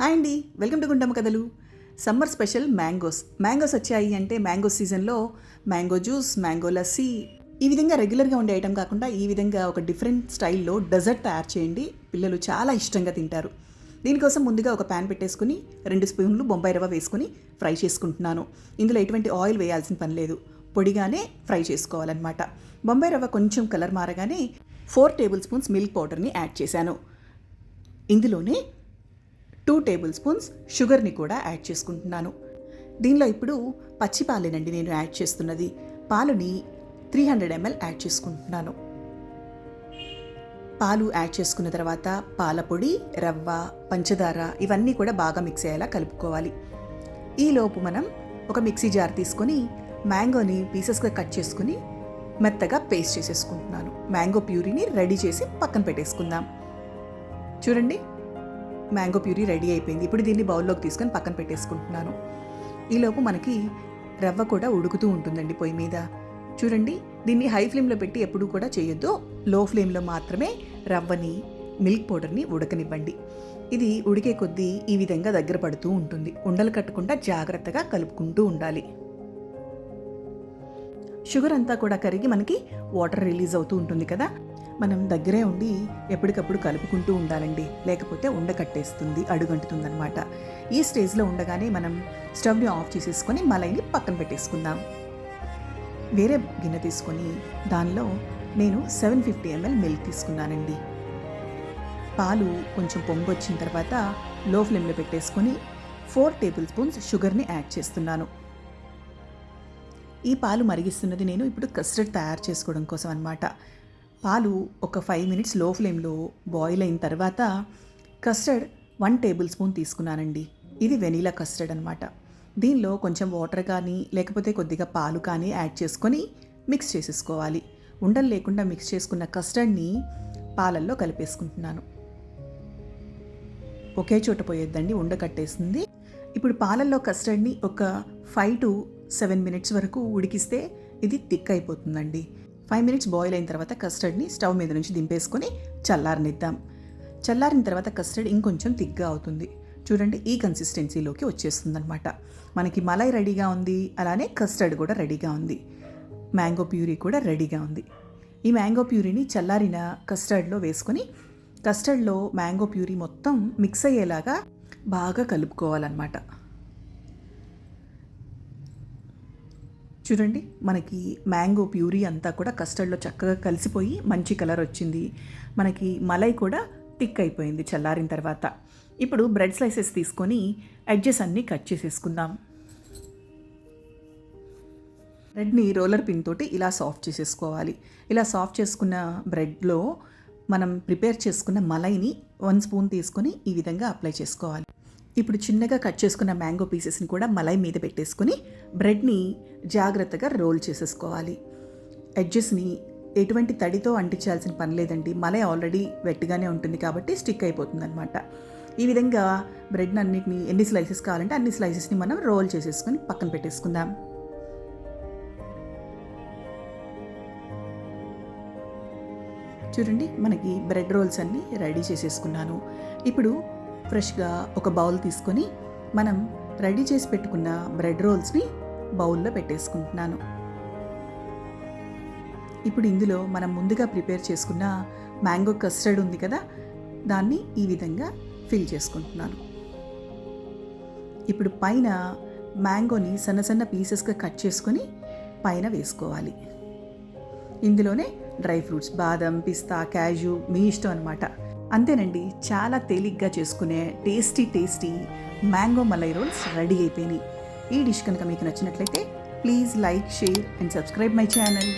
Hi అండి. Welcome to Gundamma కథలు. Summer special mangoes. Mangoes వచ్చాయి అంటే మ్యాంగో సీజన్లో మ్యాంగో జ్యూస్ మ్యాంగో లస్సీ. ఈ విధంగా రెగ్యులర్గా ఉండే ఐటెం కాకుండా ఈ విధంగా ఒక డిఫరెంట్ స్టైల్లో డెజర్ట్ తయారు చేయండి. పిల్లలు చాలా ఇష్టంగా తింటారు. దీనికోసం ముందుగా ఒక ప్యాన్ పెట్టేసుకుని రెండు స్పూన్లు బొంబాయి రవ్వ వేసుకుని ఫ్రై చేసుకుంటున్నాను. ఇందులో ఎటువంటి ఆయిల్ వేయాల్సిన పని లేదు. పొడిగానే ఫ్రై చేసుకోవాలన్నమాట. బొంబాయి రవ్వ కొంచెం కలర్ మారగానే ఫోర్ టేబుల్ స్పూన్స్ మిల్క్ పౌడర్ని యాడ్ చేశాను. ఇందులోనే టూ టేబుల్ స్పూన్స్ షుగర్ని కూడా యాడ్ చేసుకుంటున్నాను. దీనిలో ఇప్పుడు పచ్చి పాలేనండి నేను యాడ్ చేస్తున్నది. పాలుని three hundred M L add చేసుకుంటున్నాను. పాలు యాడ్ చేసుకున్న తర్వాత పాలపొడి రవ్వ పంచదార ఇవన్నీ కూడా బాగా మిక్స్ అయ్యేలా కలుపుకోవాలి. ఈలోపు మనం ఒక మిక్సీ జార్ తీసుకొని మ్యాంగోని పీసెస్గా కట్ చేసుకుని మెత్తగా పేస్ట్ చేసేసుకుంటున్నాను. మ్యాంగో ప్యూరీని రెడీ చేసి పక్కన పెట్టేసుకుందాం. చూడండి మ్యాంగో ప్యూరీ రెడీ అయిపోయింది. ఇప్పుడు దీన్ని బౌల్లోకి తీసుకొని పక్కన పెట్టేసుకుంటున్నాను. ఈలోపు మనకి రవ్వ కూడా ఉడుకుతూ ఉంటుందండి పొయ్యి మీద. చూడండి దీన్ని హై ఫ్లేమ్లో పెట్టి ఎప్పుడూ కూడా చేయొద్దు. లో ఫ్లేమ్లో మాత్రమే రవ్వని మిల్క్ పౌడర్ని ఉడకనివ్వండి. ఇది ఉడికే కొద్దీ ఈ విధంగా దగ్గర పడుతూ ఉంటుంది. ఉండలు కట్టకుండా జాగ్రత్తగా కలుపుకుంటూ ఉండాలి. షుగర్ అంతా కూడా కరిగి మనకి వాటర్ రిలీజ్ అవుతూ ఉంటుంది కదా. మనం దగ్గరే ఉండి ఎప్పటికప్పుడు కలుపుకుంటూ ఉండాలండి. లేకపోతే ఉండకట్టేస్తుంది అడుగంటుతుందనమాట ఈ స్టేజ్లో ఉండగానే మనం స్టవ్ని ఆఫ్ చేసేసుకొని మలైని పక్కన పెట్టేసుకుందాం. వేరే గిన్నె తీసుకొని దానిలో నేను సెవెన్ ఫిఫ్టీ ఎంఎల్ మిల్క్ తీసుకున్నానండి. పాలు కొంచెం పొంగొచ్చిన తర్వాత లో ఫ్లేమ్లో పెట్టేసుకొని ఫోర్ టేబుల్ స్పూన్స్ షుగర్ని యాడ్ చేస్తున్నాను. ఈ పాలు మరిగిస్తున్నది నేను ఇప్పుడు కస్టర్డ్ తయారు చేసుకోవడం కోసం అనమాట పాలు ఒక ఫైవ్ మినిట్స్లో ఫ్లేమ్లో బాయిల్ అయిన తర్వాత కస్టర్డ్ వన్ టేబుల్ స్పూన్ తీసుకున్నానండి. ఇది వెనీలా కస్టర్డ్ అనమాట దీనిలో కొంచెం వాటర్ కానీ లేకపోతే కొద్దిగా పాలు కానీ యాడ్ చేసుకొని మిక్స్ చేసేసుకోవాలి. ఉండలు లేకుండా మిక్స్ చేసుకున్న కస్టర్డ్ని పాలల్లో కలిపేసుకుంటున్నాను. ఒకే చోట పోయేద్దండి ఉండ కట్టేస్తుంది. ఇప్పుడు పాలల్లో కస్టర్డ్ని ఒక ఫైవ్ టు సెవెన్ మినిట్స్ వరకు ఉడికిస్తే ఇది థిక్ అయిపోతుందండి. ఫైవ్ మినిట్స్ బాయిల్ అయిన తర్వాత కస్టర్డ్ని స్టవ్ మీద నుంచి దింపేసుకొని చల్లారనిద్దాం. చల్లారిన తర్వాత కస్టర్డ్ ఇంకొంచెం థిక్గా అవుతుంది. చూడండి ఈ కన్సిస్టెన్సీలోకి వచ్చేస్తుంది అనమాట మనకి మలై రెడీగా ఉంది అలానే కస్టర్డ్ కూడా రెడీగా ఉంది. మ్యాంగో ప్యూరీ కూడా రెడీగా ఉంది. ఈ మ్యాంగో ప్యూరీని చల్లారిన కస్టర్డ్లో వేసుకొని కస్టర్డ్లో మ్యాంగో ప్యూరీ మొత్తం మిక్స్ అయ్యేలాగా బాగా కలుపుకోవాలన్నమాట. చూడండి మనకి మ్యాంగో ప్యూరీ అంతా కూడా కస్టర్డ్లో చక్కగా కలిసిపోయి మంచి కలర్ వచ్చింది. మనకి మలై కూడా టిక్ అయిపోయింది చల్లారిన తర్వాత. ఇప్పుడు బ్రెడ్ స్లైసెస్ తీసుకొని ఎడ్జెస్ అన్నీ కట్ చేసేసుకుందాం. బ్రెడ్ని రోలర్ పిన్ తోటి ఇలా సాఫ్ట్ చేసేసుకోవాలి. ఇలా సాఫ్ట్ చేసుకున్న బ్రెడ్లో మనం ప్రిపేర్ చేసుకున్న మలైని వన్ స్పూన్ తీసుకొని ఈ విధంగా అప్లై చేసుకోవాలి. ఇప్పుడు చిన్నగా కట్ చేసుకున్న మ్యాంగో పీసెస్ని కూడా మలై మీద పెట్టేసుకొని బ్రెడ్ని జాగ్రత్తగా రోల్ చేసేసుకోవాలి. ఎడ్జెస్ని ఎటువంటి తడితో అంటించాల్సిన పని లేదండి. మలై ఆల్రెడీ వెట్టిగానే ఉంటుంది కాబట్టి స్టిక్ అయిపోతుంది అనమాట ఈ విధంగా బ్రెడ్ని అన్నిటిని ఎన్ని స్లైసెస్ కావాలంటే అన్ని స్లైసెస్ని మనం రోల్ చేసేసుకొని పక్కన పెట్టేసుకుందాం. చూడండి మనకి బ్రెడ్ రోల్స్ అన్నీ రెడీ చేసేసుకున్నాను. ఇప్పుడు ఫ్రెష్గా ఒక బౌల్ తీసుకొని మనం రెడీ చేసి పెట్టుకున్న బ్రెడ్ రోల్స్ని బౌల్లో పెట్టేసుకుంటున్నాను. ఇప్పుడు ఇందులో మనం ముందుగా ప్రిపేర్ చేసుకున్న మ్యాంగో కస్టర్డ్ ఉంది కదా దాన్ని ఈ విధంగా ఫిల్ చేసుకుంటున్నాను. ఇప్పుడు పైన మ్యాంగోని సన్న సన్న పీసెస్గా కట్ చేసుకొని పైన వేసుకోవాలి. ఇందులోనే డ్రై ఫ్రూట్స్ బాదం పిస్తా క్యాజు మీ ఇష్టం అనమాట అంతేనండి చాలా తేలిగ్గా చేసుకునే tasty tasty mango malai rolls ready అయిపోయినాయి. ఈ డిష్ కనుక మీకు నచ్చినట్లయితే please like share and subscribe my channel.